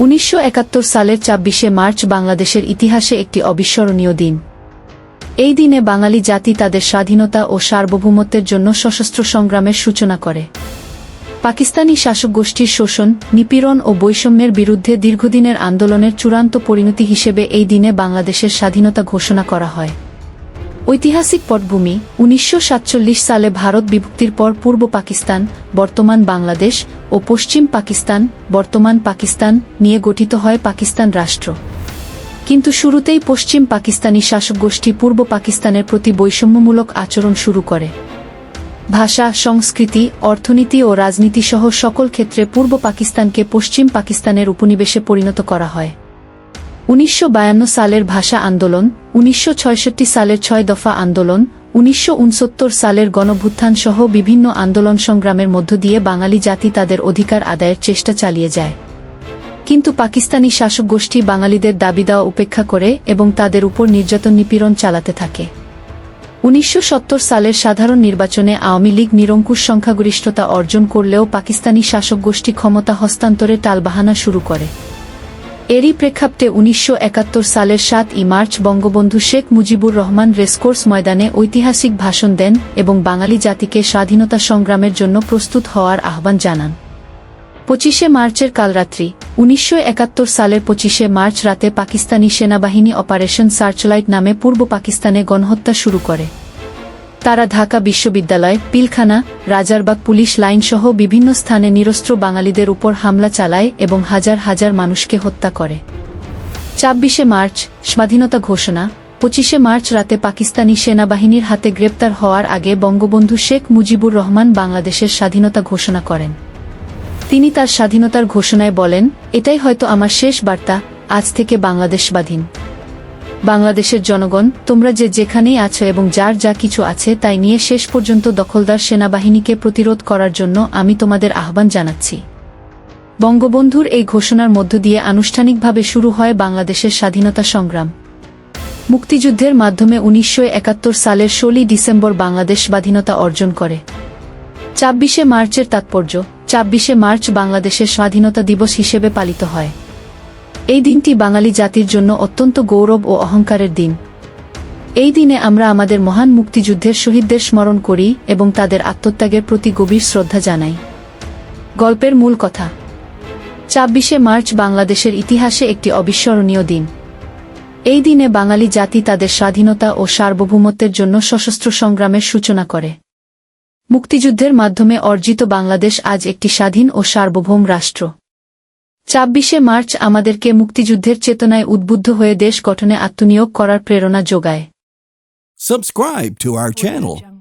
উনিশশো একাত্তর সালের ছাব্বিশে মার্চ বাংলাদেশের ইতিহাসে একটি অবিস্মরণীয় দিন। এই দিনে বাঙালি জাতি তাদের স্বাধীনতা ও সার্বভৌমত্বের জন্য সশস্ত্র সংগ্রামের সূচনা করে। পাকিস্তানি শাসক গোষ্ঠীর শোষণ, নিপীড়ন ও বৈষম্যের বিরুদ্ধে দীর্ঘদিনের আন্দোলনের চূড়ান্ত পরিণতি হিসেবে এই দিনে বাংলাদেশের স্বাধীনতা ঘোষণা করা হয়। ঐতিহাসিক পটভূমি, উনিশশো সাতচল্লিশ সালে ভারত বিভক্তির পর পূর্ব পাকিস্তান, বর্তমান বাংলাদেশ ও পশ্চিম পাকিস্তান, বর্তমান পাকিস্তান নিয়ে গঠিত হয় পাকিস্তান রাষ্ট্র। কিন্তু শুরুতেই পশ্চিম পাকিস্তানি শাসক গোষ্ঠী পূর্ব পাকিস্তানের প্রতি বৈষম্যমূলক আচরণ শুরু করে। ভাষা, সংস্কৃতি, অর্থনীতি ও রাজনীতি সহ সকল ক্ষেত্রে পূর্ব পাকিস্তানকে পশ্চিম পাকিস্তানের উপনিবেশে পরিণত করা হয়। উনিশশো বায়ান্ন সালের ভাষা আন্দোলন, উনিশশো সালের ছয় দফা আন্দোলন, উনিশশো উনসত্তর সালের গণভুত্থান সহ বিভিন্ন আন্দোলন সংগ্রামের মধ্য দিয়ে বাঙালি জাতি তাদের অধিকার আদায়ের চেষ্টা চালিয়ে যায়। কিন্তু পাকিস্তানি শাসক গোষ্ঠী বাঙালিদের দাবি দেওয়া উপেক্ষা করে এবং তাদের উপর নির্যাতন নিপীড়ন চালাতে থাকে। উনিশশো সত্তর সালের সাধারণ নির্বাচনে আওয়ামী লীগ নিরঙ্কুশ সংখ্যাগরিষ্ঠতা অর্জন করলেও পাকিস্তানি শাসক গোষ্ঠী ক্ষমতা হস্তান্তরে টালবাহানা শুরু করে। এরই প্রেক্ষাপটে উনিশশো একাত্তর সালের সাত ই মার্চ বঙ্গবন্ধু শেখ মুজিবুর রহমান রেসকোর্স ময়দানে ঐতিহাসিক ভাষণ দেন এবং বাঙালি জাতিকে স্বাধীনতা সংগ্রামের জন্য প্রস্তুত হওয়ার আহ্বান জানান। পঁচিশে মার্চের কালরাত্রি, উনিশশো একাত্তর সালের পঁচিশে মার্চ রাতে পাকিস্তানি সেনাবাহিনী অপারেশন সার্চলাইট নামে পূর্ব পাকিস্তানে গণহত্যা শুরু করে। তারা ঢাকা বিশ্ববিদ্যালয়, পিলখানা, রাজারবাগ পুলিশ লাইনসহ বিভিন্ন স্থানে নিরস্ত্র বাঙালিদের উপর হামলা চালায় এবং হাজার হাজার মানুষকে হত্যা করে। ছাব্বিশে মার্চ, স্বাধীনতা ঘোষণা। পঁচিশে মার্চ রাতে পাকিস্তানি সেনাবাহিনীর হাতে গ্রেপ্তার হওয়ার আগে বঙ্গবন্ধু শেখ মুজিবুর রহমান বাংলাদেশের স্বাধীনতা ঘোষণা করেন। তিনি তার স্বাধীনতার ঘোষণায় বলেন, এটাই হয়তো আমার শেষ বার্তা, আজ থেকে বাংলাদেশ স্বাধীন বাংলাদেশের জনগণ, তোমরা যে যেখানেই আছো এবং যার যা কিছু আছে তাই নিয়ে শেষ পর্যন্ত দখলদার সেনাবাহিনীকে প্রতিরোধ করার জন্য আমি তোমাদের আহ্বান জানাচ্ছি। বঙ্গবন্ধুর এই ঘোষণার মধ্য দিয়ে আনুষ্ঠানিকভাবে শুরু হয় বাংলাদেশের স্বাধীনতা সংগ্রাম। মুক্তিযুদ্ধের মাধ্যমে উনিশশো একাত্তর সালের ষোলই ডিসেম্বর বাংলাদেশ স্বাধীনতা অর্জন করে। ছাব্বিশে মার্চের তাৎপর্য, ছাব্বিশে মার্চ বাংলাদেশের স্বাধীনতা দিবস হিসেবে পালিত হয়। এই দিনটি বাঙালি জাতির জন্য অত্যন্ত গৌরব ও অহংকারের দিন। এই দিনে আমরা আমাদের মহান মুক্তিযুদ্ধের শহীদদের স্মরণ করি এবং তাদের আত্মত্যাগের প্রতি গভীর শ্রদ্ধা জানাই। গল্পের মূল কথা। ছাব্বিশে মার্চ বাংলাদেশের ইতিহাসে একটি অবিস্মরণীয় দিন। এই দিনে বাঙালি জাতি তাদের স্বাধীনতা ও সার্বভৌমত্বের জন্য সশস্ত্র সংগ্রামের সূচনা করে। মুক্তিযুদ্ধের মাধ্যমে অর্জিত বাংলাদেশ আজ একটি স্বাধীন ও সার্বভৌম রাষ্ট্র। ছাব্বিশে মার্চ আমাদেরকে মুক্তিযুদ্ধের চেতনায় উদ্বুদ্ধ হয়ে দেশ গঠনে আত্মনিয়োগ করার প্রেরণা যোগায়। Subscribe to our channel.